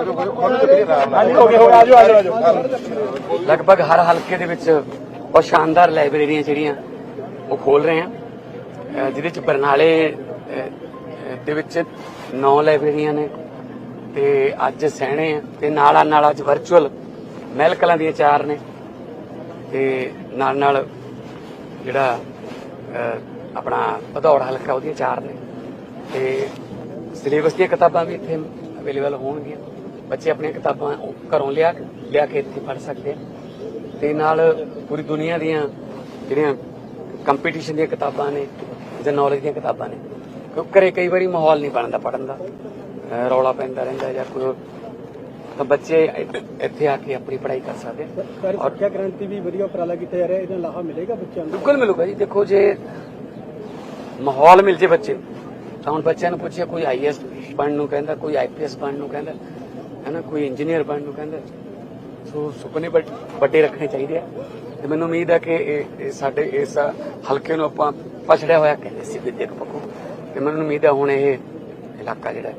ਹਾਂਜੀ ਹੋ ਗਿਆ ਹੋ ਆਜੋ ਆਜੋ ਆਜੋ ਲਗਭਗ ਹਰ ਹਲਕੇ ਦੇ ਵਿੱਚ ਬਹੁਤ ਸ਼ਾਨਦਾਰ ਲਾਇਬ੍ਰੇਰੀਆਂ ਜਿਹੜੀਆਂ ਉਹ ਖੋਲ ਰਹੇ ਆ ਜਿਹਦੇ ਚ ਬਰਨਾਲੇ ਦੇ ਵਿੱਚ ਨੌ ਲਾਇਬ੍ਰੇਰੀਆਂ ਨੇ ਤੇ ਅੱਜ ਸਹਿਣੇ ਆ ਤੇ ਨਾਲਾ ਨਾਲ ਅੱਜ ਵਰਚੁਅਲ ਮਹਿਲ ਕਲਾਂ ਦੀਆਂ ਚਾਰ ਨੇ ਤੇ ਨਾਲ ਨਾਲ ਜਿਹੜਾ ਆਪਣਾ ਭਦੌੜ ਹਲਕਾ ਉਹਦੀਆਂ ਚਾਰ ਨੇ ਤੇ ਸਿਲੇਬਸ ਦੀਆਂ ਕਿਤਾਬਾਂ ਵੀ ਇੱਥੇ ਅਵੇਲੇਬਲ ਹੋਣਗੀਆਂ। ਬੱਚੇ ਆਪਣੀਆਂ ਕਿਤਾਬਾਂ ਘਰੋਂ ਲਿਆ ਲਿਆ ਕੇ ਇੱਥੇ ਪੜ੍ਹ ਸਕਦੇ ਆ। ਤੇ ਨਾਲ ਪੂਰੀ ਦੁਨੀਆ ਦੀਆਂ ਜਿਹੜੀਆਂ ਕੰਪੀਟੀਸ਼ਨ ਦੀਆਂ ਕਿਤਾਬਾਂ ਨੇ ਜਾਂ ਨੌਲੇਜ ਦੀਆਂ ਕਿਤਾਬਾਂ ਨੇ ਕਿਉਂਕਿ ਘਰੇ ਕਈ ਵਾਰੀ ਮਾਹੌਲ ਨਹੀਂ ਬਣਦਾ ਪੜਨ ਦਾ। ਰੌਲਾ ਪੈਂਦਾ ਰਹਿੰਦਾ ਜਾਂ ਕੋਈ ਤਾਂ ਬੱਚੇ ਇੱਥੇ- ਆ ਕੇ ਆਪਣੀ ਪੜ੍ਹਾਈ ਕਰ ਸਕਦੇ ਆ। ਸਰ ਸਿੱਖਿਆ ਕ੍ਰਾਂਤੀ ਵੀ ਵਧੀਆ ਉਪਰਾਲਾ ਕੀਤਾ ਜਾ ਰਿਹਾ ਇਹਦਾ ਲਾਹਾ ਮਿਲੇਗਾ ਬੱਚਿਆਂ ਨੂੰ? ਬਿਲਕੁਲ ਮਿਲੂਗਾ ਜੀ। ਦੇਖੋ ਜੇ ਮਾਹੌਲ ਮਿਲ ਜੇ ਬੱਚੇ ਤਾਂ ਹੁਣ ਬੱਚਿਆਂ ਨੂੰ ਪੁੱਛਿਆ ਕੋਈ ਆਈਐਸ ਬਣਨ ਨੂੰ ਕਹਿੰਦਾ ਕੋਈ ਆਈਪੀਐਸ ਬਣਨ ਨੂੰ ਕਹਿੰਦਾ ਹੈ ਨਾ ਕੋਈ ਇੰਜੀਨੀਅਰ ਬਣਨ ਨੂੰ ਕਹਿੰਦਾ ਸੋ ਸੁਪਨੇ ਵੱਡ- ਰੱਖਣੇ ਚਾਹੀਦੇ ਆ। ਤੇ ਮੈਨੂੰ ਉਮੀਦ ਹੈ ਕਿ ਇਹ ਸਾਡੇ ਇਸ ਹਲਕੇ ਨੂੰ ਆਪਾਂ ਪਛੜਿਆ ਹੋਇਆ ਕਹਿੰਦੇ ਸੀ ਵਿਦਿਅਕ ਪੱਖੋਂ ਤੇ ਮੈਨੂੰ ਉਮੀਦ ਹੈ ਹੁਣ ਇਹ ਇਲਾਕਾ ਜਿਹੜਾ ਹੈ।